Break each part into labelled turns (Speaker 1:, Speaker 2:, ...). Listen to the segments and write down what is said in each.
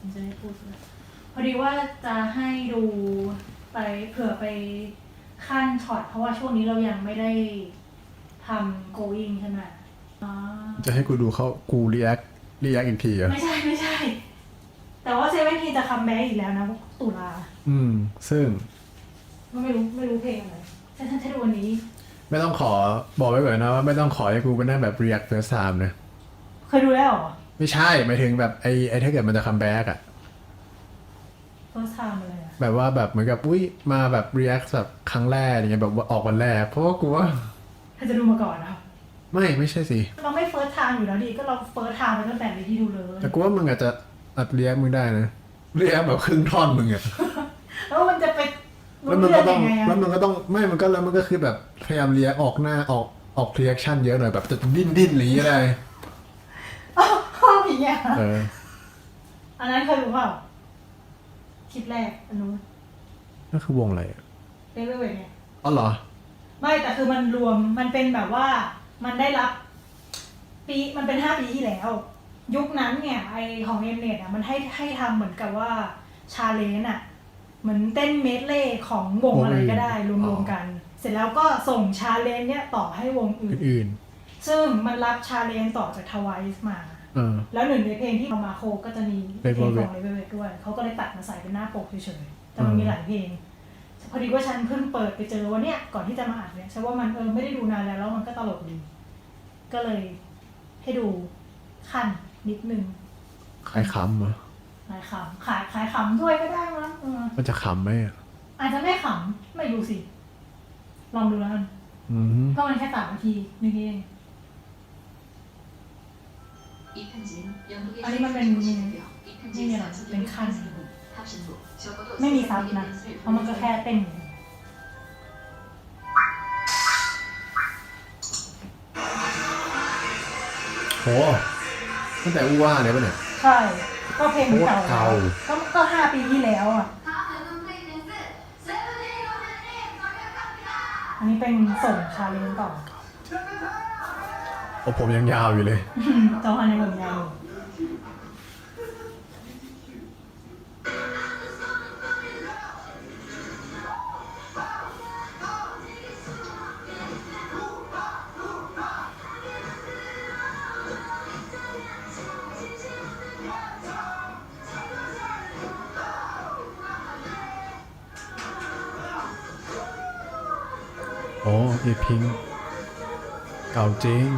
Speaker 1: มันจะได้พูดด้วยพอดีว่าจะให้ดูไปเผื่อไปขั้นช็อตเพราะว่าช่วงนี้เรายังไม่ได้ทำ going ใช่ไหมอ๋อ
Speaker 2: จะให้กูดูเขากู react react อีกทีเหรอะ
Speaker 1: ไม่ใช่ไม่ใช่ แต่ว่าเซเว่นทีจะคัมแบ็กอีกแล้วนะตุลา
Speaker 2: อืม ซึ่ง
Speaker 1: ก็ไม่รู้ไม่รู้เพลงอะไรฉันฉันจะดูวันนี้
Speaker 2: ไม่ต้องขอบอกไว้ก่อนนะว่าไม่ต้องขอให้กูไปนั่งแบบ react first time นะ
Speaker 1: เคยดูแล้วเหรอ
Speaker 2: ไม่ใช่หมายถึงแบบไอ้ไอ้ถ้าเกิดมันจะ come back อะ
Speaker 1: first time เลยอะ
Speaker 2: แบบว่าแบบเหมือนกับอุ้ยมาแบบ react แบบครั้งแรกอย่างเงี้ยแบบว่าออกวันแรกเพราะว่ากูว่า
Speaker 1: เธอจะดูมาก่อนนะ
Speaker 2: ไม่ไม่ใช่สิ
Speaker 1: เราไม่ first time อยู่แล้วดิก็เรา first time มาตั้งแต่ในที่ดูเลย
Speaker 2: แต่กูว่ามึงอาจจะอัด react มึงได้นะ react แบบครึ่งท่อนมึงอะ
Speaker 1: แล้วมันจะไป
Speaker 2: แล้วมันก็ต้อง
Speaker 1: รู้เรื่ยัไงะ
Speaker 2: แล้วมันก็ต้องไม่มันก็แล้วมันก็คือแบบพยายามเรียกออกหน้าออกออก reaction เยอะหน่อยแบบจะดิ้นดิ้นหรืออะไร
Speaker 1: อ้าวห้องอย่าง เงี้ย
Speaker 2: เออ
Speaker 1: อันนั้นเคยรู้เปล่าคลิปแรกอันนู้น
Speaker 2: นั่นคือวงอะไรอะ
Speaker 1: เรเวลเวเนี่ย
Speaker 2: อ๋อเหรอ
Speaker 1: ไม่แต่คือมันรวมมันเป็นแบบว่ามันได้รับ ปีมันเป็นห้าปีที่แล้ว ยุคนั้นเนี่ย ไอของเอ็มเน็ตอะมันให้ให้ทำเหมือนกับว่าชาเลนจ์อะ เหมือนเต้นเมดเล่ของวง
Speaker 2: วง
Speaker 1: อะไรก็ได้
Speaker 2: อื่น
Speaker 1: รวมๆกัน เสร็จแล้วก็ส่งชาเลนจ์เนี่ยต่อให้วงอื่น
Speaker 2: อื่น
Speaker 1: ซึ่งมันรับชาเลนจ์ต่อจากทวายส์มา
Speaker 2: ๆ เออ
Speaker 1: แล้วหนึ่งในเพลงที่เอามาโคก็จะมีเพลง
Speaker 2: Level
Speaker 1: ของ Level ด้วย เขาก็เลยตัดมาใส่เป็นหน้าปกเฉยๆ แต่มันมี
Speaker 2: อืม
Speaker 1: หลายเพลง พอดีว่าฉันเพิ่งเปิดไปเจอวันเนี้ยก่อนที่จะมาอ่านเนี่ยฉันว่ามันเออไม่ได้ดูนานแล้วแล้วมันก็ตลกดี ก็เลยให้ดูขั้นนิดนึง
Speaker 2: คล้ายคำเหรอ
Speaker 1: ขายขำขายขายขำด้วยก็ได้มั้งเออ
Speaker 2: มันจะขำไหมอะ
Speaker 1: อาจจะไม่ขำไม่รู้สิ ลองดูแล้วกัน
Speaker 2: อืม
Speaker 1: เพราะมันแค่สามนาทีนึงเอง
Speaker 3: อัน
Speaker 1: นี้
Speaker 3: มันเป็นนี่เนี่ยเป็นขั้น
Speaker 1: ไม่มีซับนะเพราะมันก็แค่เต้น
Speaker 2: โหตั้งแต่อูว่าเลยปะเนี่ย
Speaker 1: ใช่ ก็เพลงเก่า
Speaker 2: ก็
Speaker 1: ก็ห้าปีที่แล้วอะ อันนี้เป็นส่งชาเลนจ์ต่อ
Speaker 2: โอ้ผมยังยาวอยู่เลย
Speaker 1: จอฮันยังเหมือนยาว
Speaker 2: โอ้เอพิง เก่าจริง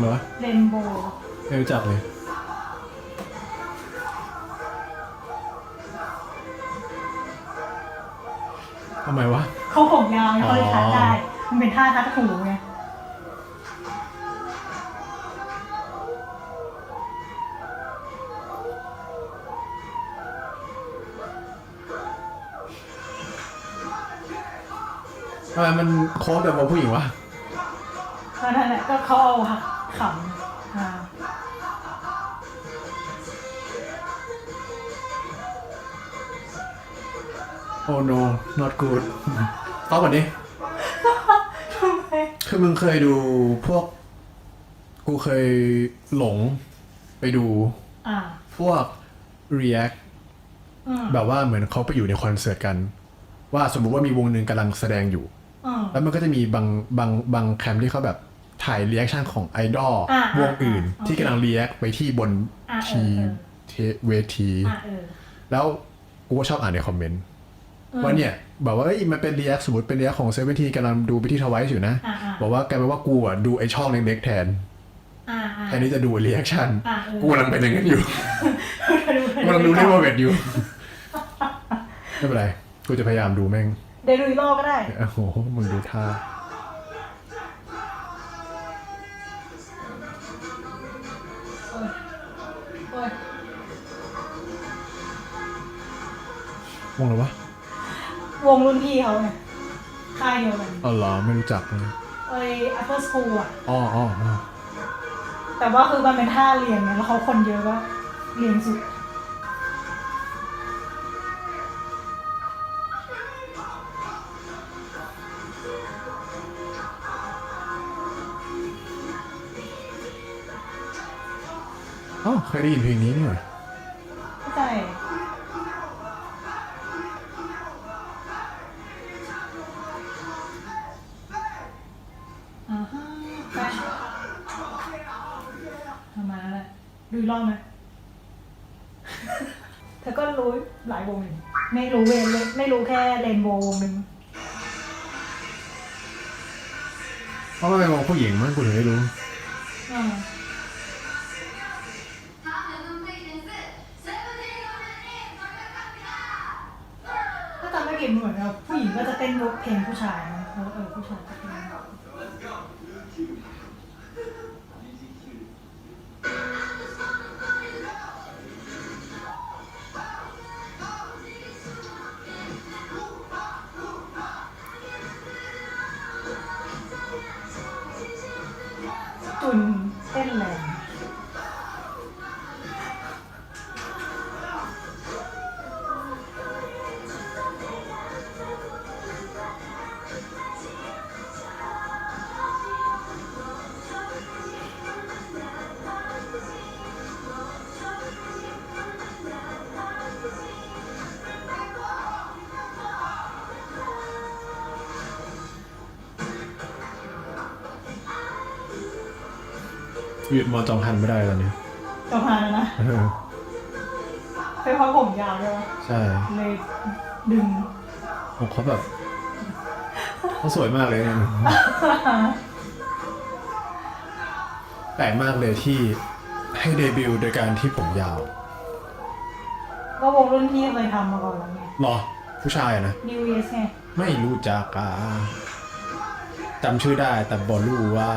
Speaker 2: เหรอวะ
Speaker 1: เรนโบว์
Speaker 2: ไม่รู้จักเลย ทำไมวะ
Speaker 1: เขาผมยาวไงเขาเลยทัดได้
Speaker 2: อ๋อ
Speaker 1: มันเป็นท่าทัดหูไง
Speaker 2: ทำไมมันโค้งแต่ว่าผู้หญิงวะ
Speaker 1: ก็นั่นแหละก็เขาเอาหัก ขำอ่า
Speaker 2: โอ้ no not good ตอบก่อนดิ
Speaker 1: ทำไม
Speaker 2: คือมึงเคยดูพวก กูเคยหลงไปดู
Speaker 1: อ่า
Speaker 2: พวก react
Speaker 1: อืม
Speaker 2: แบบว่าเหมือนเขาไปอยู่ในคอนเสิร์ตกัน ว่าสมมุติว่ามีวงหนึ่งกำลังแสดงอยู่
Speaker 1: อืม
Speaker 2: แล้วมันก็จะมีบางบางบางแคมป์ที่เขาแบบ ถ่ายเรีแอคชั่นของไอดอล
Speaker 1: อ่าว
Speaker 2: งอื่น
Speaker 1: อ่า
Speaker 2: ที่กำลังเรีแอคไปที่บน
Speaker 1: อ่า
Speaker 2: ที
Speaker 1: เออ
Speaker 2: เทเวที
Speaker 1: อ่าเออ
Speaker 2: แล้วกูก็ชอบอ่านในคอมเมนต์
Speaker 1: อืม
Speaker 2: ว่าเนี่ยบอกว่าเอ้ยมันเป็นเรีแอคสมมติเป็นเรีแอคของเซเว่นทีกำลังดูไปที่ทวายอยู่นะ
Speaker 1: อ่าอ่า
Speaker 2: บอกว่ากลายเป็นว่ากูอะดูไอช่องเล็กๆแทน
Speaker 1: อ่าอ่า
Speaker 2: แทนที่จะดูเรีแอคชั่น
Speaker 1: อ่าเออ
Speaker 2: กูกำลังเป็นอย่างนั้นอยู่ กูกำลังดูเรื่องวอเวทอยู่ ไม่เป็นไร กูจะพยายามดูแม่ง
Speaker 1: เดลุยโลก็ได้
Speaker 2: โอ้โหมึงดูท่า งอะไรวะ
Speaker 1: วงรุ่นพี่เขาไงค่ายเดียวกัน
Speaker 2: อ๋อเหรอไม่รู้จักเลย
Speaker 1: เไอ้ Upper School อะ
Speaker 2: อ๋ออ๋ออ๋อ
Speaker 1: แต่ว่าคือมันเป็นท่าเรียนไงแล้วเขาคนเยอะก็เรียนสุด
Speaker 2: อ๋อเคยได้ยินเพลงนี้นี่หว่า
Speaker 1: ทำมาแล้วแหละดูอีกรอบไหมเธอก็รู้หลายวงอยู่ไม่รู้เวนเลยไม่รู้แค่เรนโบว์วงหนึ่ง
Speaker 2: เพราะว่าเป็นวงผู้หญิงมั้งกูถึงได้รู้
Speaker 1: อ่าถ้าจำไม่ผิดเหมือนกับผู้หญิงก็จะเต้นยกเพลงผู้ชายนะแล้วเออผู้ชายก็เต้นจุน
Speaker 2: หยุดมอจองฮันไม่ได้ตอนนี้
Speaker 1: จะพาแล้วนะ
Speaker 2: เออ
Speaker 1: เป็นเพราะผมยาวใช่ไหม
Speaker 2: ใช่
Speaker 1: เลยดึง
Speaker 2: ของเขาแบบเขาสวยมากเลยเนี่ยแปลกมากเลยที่ให้เดบิวต์โดยการที่ผมยาว
Speaker 1: ก็วงรุ่นพี่เคยทำมาก่อนแล้วไง
Speaker 2: หรอ ผู้ชายอะนะ
Speaker 1: New Year ไง
Speaker 2: ไม่รู้จักอะจำชื่อได้แต่บอรู้ว่า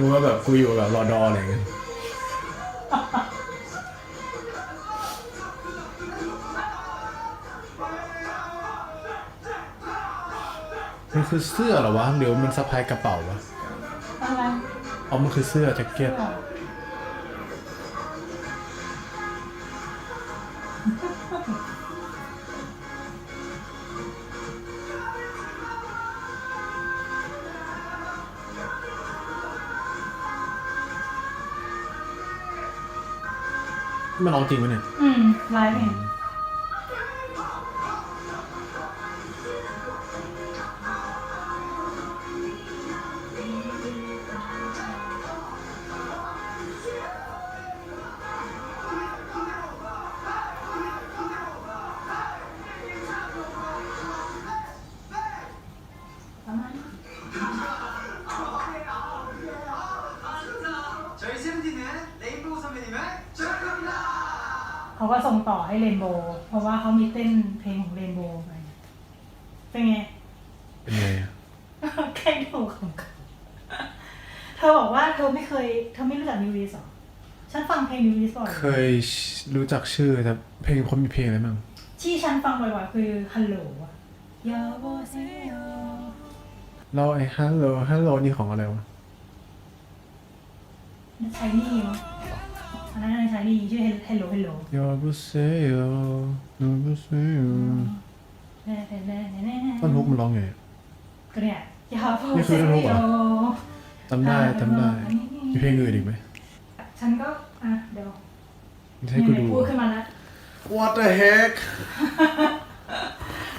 Speaker 2: รู้ว่าแบบกูอยู่แบบรอดออะไรเงี้ยมันคือเสื้อเหรอวะหรือมันสะพายกระเป๋าวะ
Speaker 1: อะไร
Speaker 2: อ๋อมันคือเสื้อแจ็คเก็ต มันร้องจริงปะเนี่ย
Speaker 1: อืมไลฟ์เอง ต่อให้เรนโบว์เพราะว่าเขามีเต้นเพลงของเรนโบว์ไปเป็นไง
Speaker 2: เป็นไงอะ
Speaker 1: แค่ดูของเขาเธอบอกว่าเธอไม่เคย เธอไม่รู้จักนิวริสหรอ ฉันฟังเพลงนิวริสบ่อย
Speaker 2: เคยรู้จักชื่อแต่เพลงเขามีเพลงอะไรบ้าง
Speaker 1: ที่ฉันฟังบ่อยๆคือฮัลโหลอะยาโบเซโย
Speaker 2: เราไอ้ฮัลโหลฮัลโหลนี่ของอะไรวะ
Speaker 1: นั่นชายนี่มั้ง อันนั้นชายีชื่อฮัลโหลฮัลโหล
Speaker 2: ยอบุเซโยยอบุเซโยต้นฮุกมันร้องไง
Speaker 1: ก็เนี่ยยาโบ
Speaker 2: นี่
Speaker 1: เซ
Speaker 2: คือท่อนฮุกเหรอ จำได้จำได้มีเพลงอื่นอีกไหม
Speaker 1: ฉันก็ อะ เดี๋ยว
Speaker 2: ให้กูดู
Speaker 1: พูดขึ้นมาแล้ว
Speaker 2: What the heck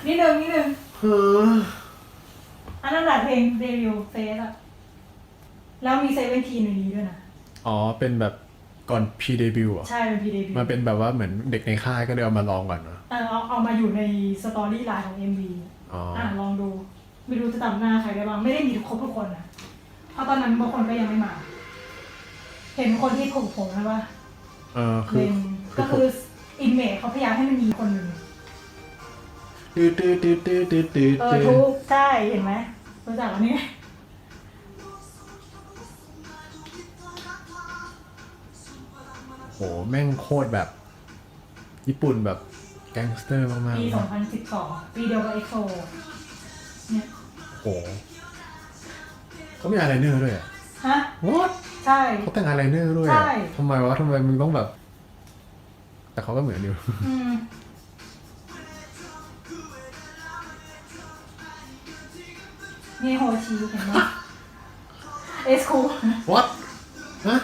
Speaker 1: นิดนึงนิดนึง
Speaker 2: เฮ้อ
Speaker 1: อันนั้นแหละเพลงเดบิวต์เฟสอะแล้วมีเซเว่นทีนในนี้ด้วยนะ
Speaker 2: อ๋อเป็นแบบ ก่อนพีเดบิวอะ
Speaker 1: ใช่เป็นพีเดบิว
Speaker 2: มันเป็นแบบว่าเหมือนเด็กในค่ายก็เลยเอามาลองก่อนเนอะ
Speaker 1: เออเอาเอามาอยู่ในสตอรี่ไลน์ของ MV
Speaker 2: อ๋อ
Speaker 1: อะลองดู ไม่รู้จะจำหน้าใครได้บ้าง ไม่ได้มีครบทุกคนนะเพราะตอนนั้นบางคนก็ยังไม่มา เห็นคนที่ผมผมนะว่า
Speaker 2: เออคื
Speaker 1: เล
Speaker 2: อน
Speaker 1: ก็คืออินเมจเขาพยายามให้มันมีคนหนึ่ง
Speaker 2: ตืดตืดตืดตืดตืดตืด
Speaker 1: เออ
Speaker 2: ตืด
Speaker 1: ทุกใช่เห็นไหมรู้จักอันนี้
Speaker 2: แม่งโคตรแบบ ญี่ปุ่นแบบแก๊งสเตอร์มากๆ
Speaker 1: ปี
Speaker 2: เลย
Speaker 1: 2012 ปีเดียวกับเอ็กโซเนี่ย
Speaker 2: โอ้โหเขามีอะไรเนอร์ด้วยอะ
Speaker 1: ฮะ
Speaker 2: what
Speaker 1: ใช่
Speaker 2: เขาแต่งอะไรเนอร์ด้วย
Speaker 1: ใช่
Speaker 2: อะทำไมวะทำไมมึงต้องแบบ แต่เขาก็เหมือนอยู่
Speaker 1: อืมนี่โฮชิเห็นไหมเอสคู
Speaker 2: what ฮะ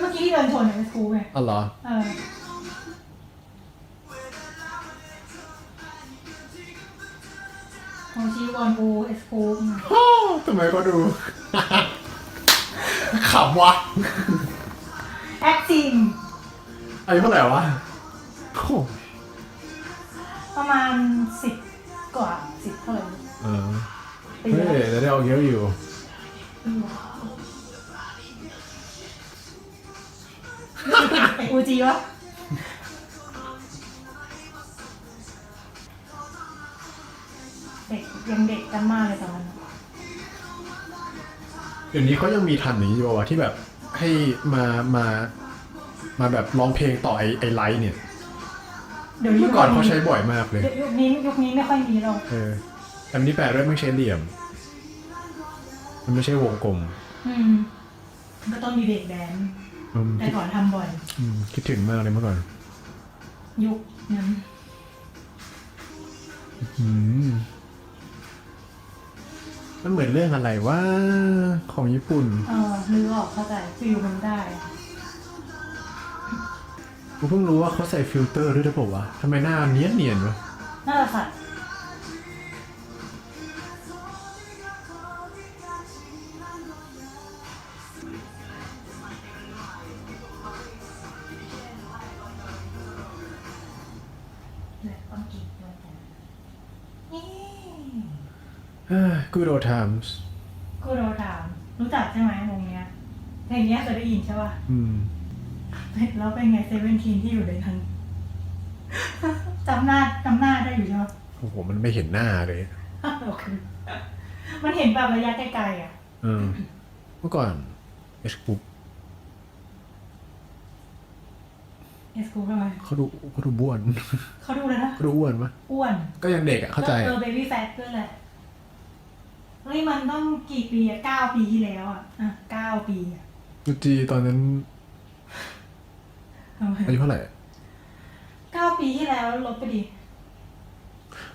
Speaker 1: เมื่อกี้ที่เดินชนเอสคูไง
Speaker 2: อ๋อเหรอ
Speaker 1: เออโฮชิวอนบูเอสคู
Speaker 2: อ้าวทำไมเขาดูขำวะ
Speaker 1: แอคซิง
Speaker 2: อายุเท่าไหร่วะโอ้
Speaker 1: ประมาณสิบกว่าสิบเท่าไหร่
Speaker 2: เออ
Speaker 1: ปี
Speaker 2: เฮ้
Speaker 1: แล้ว
Speaker 2: ยแต่ได้เอาเยอะอยู่
Speaker 1: อู จีวะเด็กยังเด็กกันมากเลยตอนนั้น
Speaker 2: เดี๋ยวนี้เขายังมีทันอย่างนี้อยู่วะที่แบบให้มามามาแบบร้องเพลงต่อไอไอไลท์เนี่ย
Speaker 1: เดี๋ยวยุ
Speaker 2: เมื่
Speaker 1: ค
Speaker 2: อก่อนเขาใช้บ่อยมากเลย
Speaker 1: เดี๋ยวยุคนี้ยุคนี้ไม่ค่อยมีหรอก
Speaker 2: เออแต่อันนี้แปลกด้วยไม่ใช่เหลี่ยม มันไม่ใช่วงกลม
Speaker 1: อืมก็ต้องมีเด็กแดนซ์
Speaker 2: อื ม
Speaker 1: แต่ก่อนทำบ่อย
Speaker 2: อืมคิดถึงมากเลยเมื่อก่อน
Speaker 1: ยุคนั้น
Speaker 2: อืมมันเหมือนเรื่องอะไรว่าของญี่ปุ่น
Speaker 1: เออนึกออกเข้าใจฟิลมันได้
Speaker 2: กูเพิ่งรู้ว่าเขาใส่ฟิลเตอร์ด้วยหรือเปล่าวะทำไมหน้าเนียนเนียนๆวะ
Speaker 1: น่าจะสัตว์
Speaker 2: กูโดทามส์
Speaker 1: กูโดถาม รู้จักใช่ไหมวงเนี้ยเพลงเนี้ยเคยได้ยินใช่ป่ะ
Speaker 2: อืม
Speaker 1: แล้วเป็นไงเซเว่นทีนที่อยู่ในนั้นจำหน้าจำหน้าได้อยู่ใช่ไหม
Speaker 2: โอ้โห มันไม่เห็นหน้าเลย
Speaker 1: โอเคมันเห็นแบบระยะไกลๆอะ
Speaker 2: เออ เมื่อก่อนเอชปุ๊บ
Speaker 1: เอสกูทำไม
Speaker 2: เขาดูเขาดูบ้วน
Speaker 1: เขาดูเลยนะ
Speaker 2: เขาดูอ้วนปะ
Speaker 1: อ้วน
Speaker 2: ก็ยังเด็กอะ เข้าใจ
Speaker 1: เอ
Speaker 2: อะ
Speaker 1: อเบบี้แฟตด้วยแหละ เฮ้ยมันต้องกี่ปีอะเก้าปีที่แล้วอะอะเก้าปีอะ
Speaker 2: ยูจีตอนนั้น
Speaker 1: ทำไม
Speaker 2: อายุเท่าไหร่
Speaker 1: เก้าปีที่แล้วลบไปดิ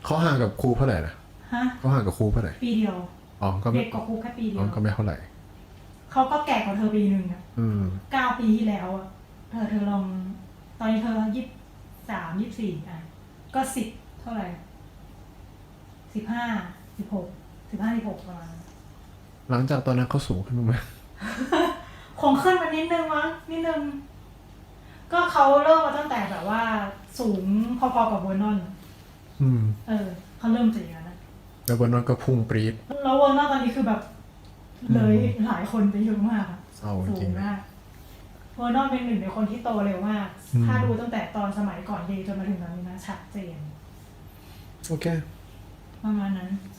Speaker 2: เขาห่างกับครูเท่าไหร่นะ
Speaker 1: ฮะ
Speaker 2: เขาห่างกับครูเท่าไหร่
Speaker 1: ปีเดียว
Speaker 2: อ๋อก็ไม่
Speaker 1: เด็กกว่าครูแค่ปีเดี
Speaker 2: อ๋
Speaker 1: ย
Speaker 2: อ
Speaker 1: ว
Speaker 2: ก็ไม่เท่าไหร่
Speaker 1: เขาก็แก่กว่าเธอปีหนึ่งอะ
Speaker 2: อืม
Speaker 1: เก้าปีที่แล้วอะเธอเธอลอง ตอนนี้เธอยี่สามยี่สี่อะ ก็สิบเท่าไหร่สิบห้าสิบหก สิบห้าสิบหกประมาณนั้น
Speaker 2: หลังจากตอนนั้นเขาสูงขึ้นบ้างไหม
Speaker 1: คงขึ้นมานิดนึงมั้งนิดนึง ก็เขาเริ่มมาตั้งแต่แบบว่า สูงพอๆกับเวอร์นอน
Speaker 2: อืม
Speaker 1: เออเขาเริ่มจากอย่างนั้นนะ
Speaker 2: แล้ววันนั้นก็พุ่งปรี๊ด
Speaker 1: แล้วเวอร์นอนตอนนี้คือแบบ เลยหลายคนไปเยอะมากอะ
Speaker 2: เศร้าจ
Speaker 1: สู
Speaker 2: ริ
Speaker 1: ง
Speaker 2: งๆนะ
Speaker 1: มากเวอร์นอนเป็นหนึ่งในคนที่โตเร็วมาก
Speaker 2: อืม
Speaker 1: ถ้าดูตั้งแต่ตอนสมัยก่อนเดย์จนมาถึงตอนนี้นะชัดเจน
Speaker 2: โอเค
Speaker 1: ประมาณนั้น
Speaker 2: อ